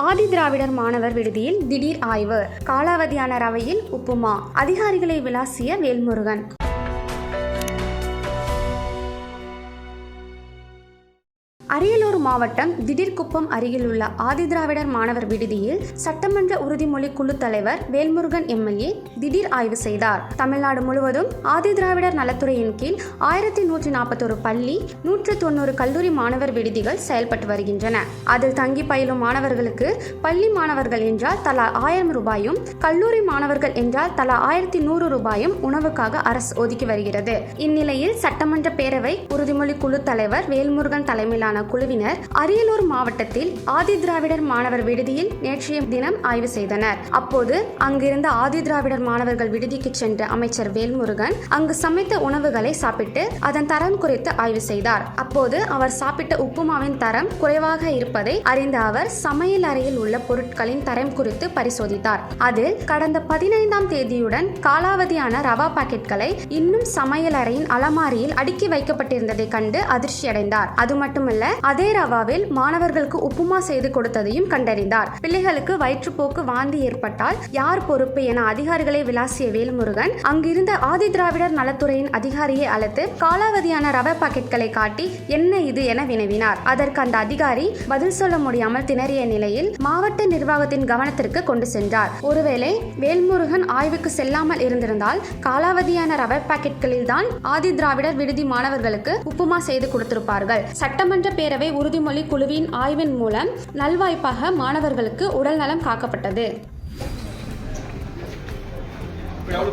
ஆதி திராவிடர் மாணவர் விடுதியில் திடீர் ஆய்வு. காலாவதியான ரவையில் உப்புமா. அதிகாரிகளை விளாசிய வேல்முருகன். மாவட்டம் திடீர்குப்பம் அருகிலுள்ள ஆதிதிராவிடர் மாணவர் விடுதியில் சட்டமன்ற உறுதிமொழி குழு தலைவர் வேல்முருகன் எம்எல்ஏ திடீர் ஆய்வு செய்தார். தமிழ்நாடு முழுவதும் ஆதிதிராவிடர் நலத்துறையின் கீழ் ஆயிரத்தி நூற்றி நாற்பத்தொரு பள்ளி நூற்று தொண்ணூறு கல்லூரி மாணவர் விடுதிகள் செயல்பட்டு வருகின்றன. அதில் தங்கி பயிலும் மாணவர்களுக்கு பள்ளி மாணவர்கள் என்றால் தலா ஆயிரம் ரூபாயும் கல்லூரி மாணவர்கள் என்றால் தலா ஆயிரத்தி நூறு ரூபாயும் உணவுக்காக அரசு ஒதுக்கி வருகிறது. இந்நிலையில் சட்டமன்ற பேரவை உறுதிமொழி குழு தலைவர் வேல்முருகன் தலைமையிலான குழுவினர் அரியலூர் மாவட்டத்தில் ஆதி திராவிடர் மாணவர் விடுதியில் நேற்றைய தினம் ஆய்வு செய்தனர். அப்போது அங்கிருந்த ஆதி திராவிடர் மாணவர்கள் விடுதிக்கு சென்ற அமைச்சர் வேல்முருகன் அங்கு சமைத்த உணவுகளை சாப்பிட்டு அதன் தரம் குறித்து ஆய்வு செய்தார். அப்போது அவர் சாப்பிட்ட உப்புமாவின் தரம் குறைவாக இருப்பதை அறிந்த அவர் சமையல் அறையில் உள்ள பொருட்களின் தரம் குறித்து பரிசோதித்தார். அதில் கடந்த பதினைந்தாம் தேதியுடன் காலாவதியான ரவா பாக்கெட்களை இன்னும் சமையல் அறையின் அலமாரியில் அடுக்கி வைக்கப்பட்டிருந்ததை கண்டு அதிர்ச்சியடைந்தார். அது மட்டுமல்ல அதே ரவாவில் மாணவர்களுக்கு உப்புமா செய்து கொடுத்ததையும் கண்டறிந்தார். பிள்ளைகளுக்கு வயிற்றுப்போக்கு வாந்தி ஏற்பட்டால் யார் பொறுப்பு என அதிகாரிகளை விளாசிய வேல்முருகன் அங்கிருந்த ஆதி திராவிடர் நலத்துறையின் அதிகாரியை அழைத்து காலாவதியான ரவை பாக்கெட்களை காட்டி என்ன இது என வினவினார். அதற்கு அந்த அதிகாரி பதில் சொல்ல முடியாமல் திணறிய நிலையில் மாவட்ட நிர்வாகத்தின் கவனத்திற்கு கொண்டு சென்றார். ஒருவேளை வேல்முருகன் ஆய்வுக்கு செல்லாமல் இருந்திருந்தால் காலாவதியான ரவை பாக்கெட்களில் தான் ஆதி திராவிடர் விடுதி மாணவர்களுக்கு உப்புமா செய்து கொடுத்திருப்பார்கள். சட்டமன்ற பேரவை உறுதிமொழி குழுவின் ஆய்வின் மூலம் நல்வாய்ப்பாக மாணவர்களுக்கு உடல் நலம் காக்கப்பட்டது. இப்போ எவ்வளோ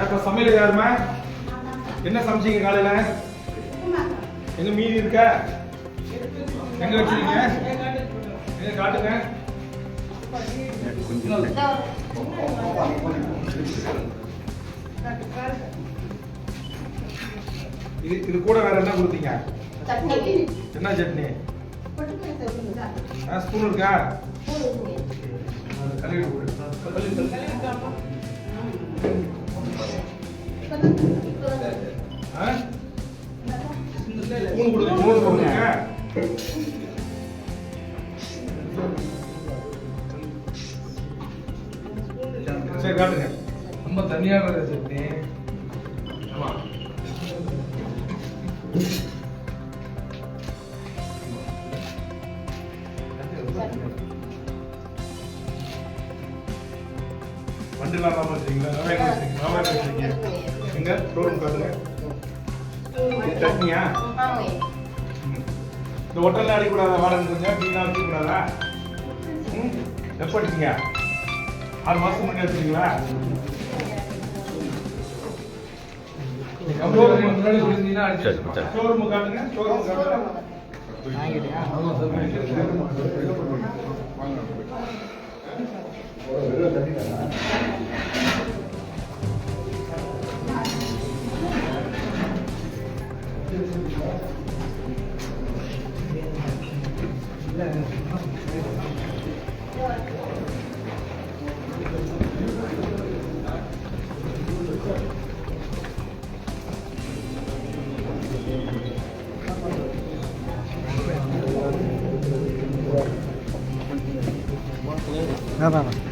ஏப்பா சமையல் யாருமா என்ன சமைச்சீங்க காலையில எங்க மீதி இருக்க எங்க வச்சிருக்கீங்க எங்க காட்டுங்க இது இது கூட வேற என்ன கொடுத்தீங்க? என்ன சட்னி? ஸ்பூன் இருக்கா? அது கழுவி சட்னியா இந்த ஒட்டல்ல அடிக்கூடாதா வாடகை கொஞ்சம் டீலாம் அடிக்கக்கூடாதா எப்போ அடிச்சிங்க? ஆறு மாதம் முன்னாடி அடிச்சிங்களா? ஷோரூம் காட்டுங்க. ஷோரூம் காட்டுங்க. 没办法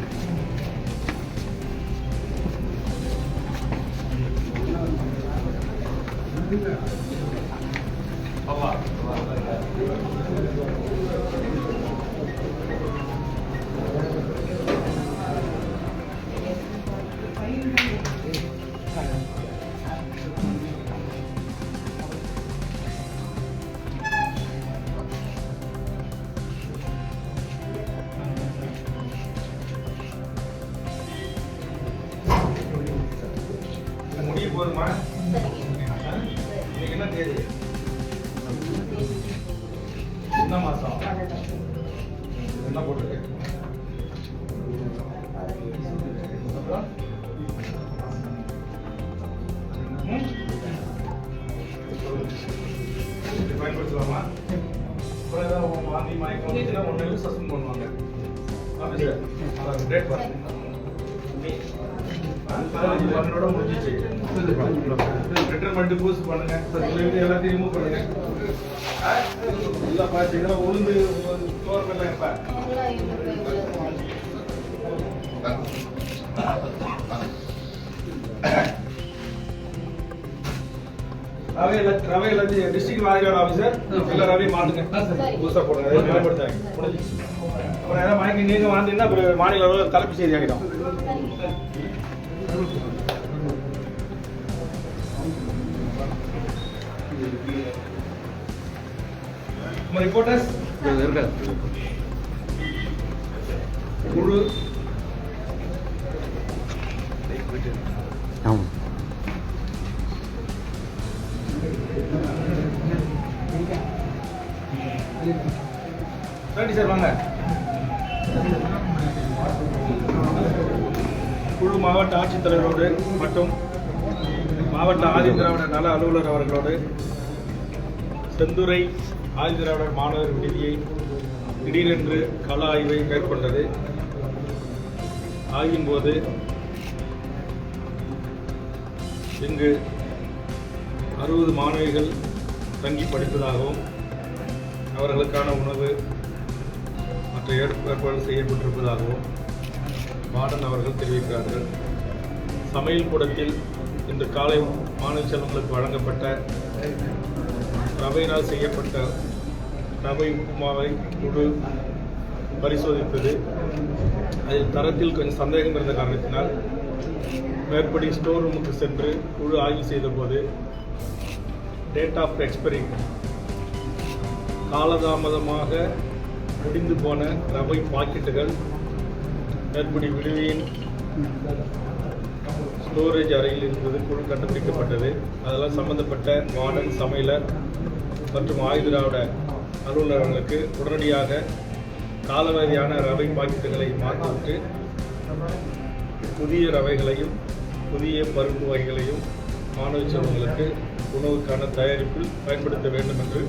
போதுமா இன்னைக்கு என்ன தேதி? என்ன மாசம்? என்ன போட்டிருக்கு? அப்புறம்? பயன்படுத்தலாமா? அப்புறம் ஏதாவது வாந்தி மயக்கம் ஒன்று சஸ்பெண்ட் பண்ணுவாங்க. ஆஃபீஸர் அதான் டேட் பண்ணிட்டு பூஸ்ட் பண்ணுங்க சொல்லிட்டு எல்லாத்தையும் ரிமூவ் பண்ணுங்க இல்ல பாத்தீங்கன்னா உளுந்து ஸ்டோர் பண்ணல எப்ப ரவை எல்லாத்தையும் ரவை எல்லாத்தையும் டிஸ்ட்ரிக்ட் வாரியார் ஆஃபீஸர் எல்லா ரவையும் மாத்துங்க பூஸ்டா போடுங்க மேம்படுத்தாங்க அப்புறம் ஏதாவது மயக்கம் நீங்கள் வாந்தீங்கன்னா அப்புறம் மாநில அளவில் தலைப்பு செய்தி ஆகிடும் ரிப்போர்ட்டர்ஸ் குழு ஆமாம் ரெடி சார் வாங்க. குழு மாவட்ட ஆட்சித்தலைவரோடு மற்றும் மாவட்ட ஆதிதிராவிட நல அலுவலர் அவர்களோடு செந்துறை ஆதிதிராவிடர் மாணவர் விடுதியை திடீரென்று கள ஆய்வை மேற்கொண்டது. ஆய்வின் போது இங்கு அறுபது மாணவிகள் தங்கி படித்ததாகவும் அவர்களுக்கான உணவு மற்ற ஏற்பாடு செய்யப்பட்டிருப்பதாகவும் மாடன் அவர்கள் தெரிவிக்கிறார்கள். சமையல் கூடத்தில் இன்று காலை மாணவ செல்வங்களுக்கு வழங்கப்பட்ட ரவையினால் செய்யப்பட்ட ரவை உப்புமாவை குழு பரிசோதித்தது. அதில் தரத்தில் கொஞ்சம் சந்தேகம் இருந்த காரணத்தினால் மேற்படி ஸ்டோர் ரூமுக்கு சென்று குழு ஆய்வு செய்தபோது டேட் ஆஃப் எக்ஸ்பைரி காலதாமதமாக முடிந்து போன ரவை பாக்கெட்டுகள் மேற்படி விடுதியின் ஸ்டோரேஜ் அறையில் இருந்தது குழு கண்டுபிடிக்கப்பட்டது அதெல்லாம் சம்பந்தப்பட்ட வார்டன் சமையலர் மற்றும் ஆயுதிராவிட அலுவலர்களுக்கு உடனடியாக காலவதியான ரவை பாக்கெட்டுகளை மாற்றிவிட்டு புதிய ரவைகளையும் புதிய பருப்பு வகைகளையும் மாணவ செல்வங்களுக்கு உணவுக்கான தயாரிப்பில் பயன்படுத்த வேண்டும் என்று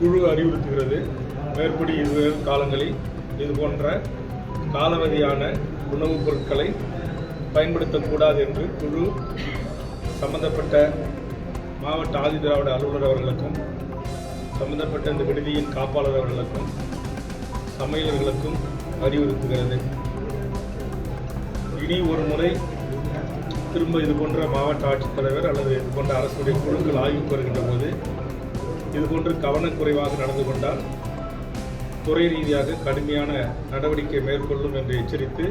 குழு அறிவுறுத்துகிறது. மேற்படி இருவரும் காலங்களில் இது போன்ற காலவதியான உணவுப் பொருட்களை பயன்படுத்தக்கூடாது என்று குழு சம்பந்தப்பட்ட மாவட்ட ஆதிதிராவிட அலுவலர் அவர்களுக்கும் சம்பந்தப்பட்ட இந்த விடுதியின் காப்பாளர் அவர்களுக்கும் சமையலர்களுக்கும் அறிவுறுத்துகிறது. இனி ஒரு முறை திரும்ப இது போன்ற மாவட்ட ஆட்சித்தலைவர் அல்லது இது போன்ற அரசுடைய குழுக்கள் ஆய்வுக்கு வருகின்ற போது இது போன்று கவனக்குறைவாக நடந்து கொண்டால் துறை ரீதியாக கடுமையான நடவடிக்கை மேற்கொள்ளும் என்று எச்சரித்து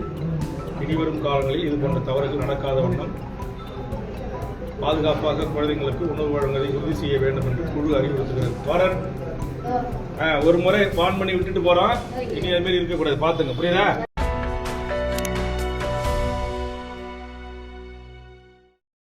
இனிவரும் காலங்களில் இது போன்ற தவறுகள் நடக்காத வண்ணம் பாதுகாப்பாக குழந்தைங்களுக்கு உணவு வழங்குவதை உறுதி செய்ய வேண்டும் என்று குழு அறிவுறுத்துகிறது. வாரன் ஒரு முறை வான் பண்ணி விட்டுட்டு போறான். இனி அதுமாரி இருக்கக்கூடாது. பாத்துங்க புரியுதா?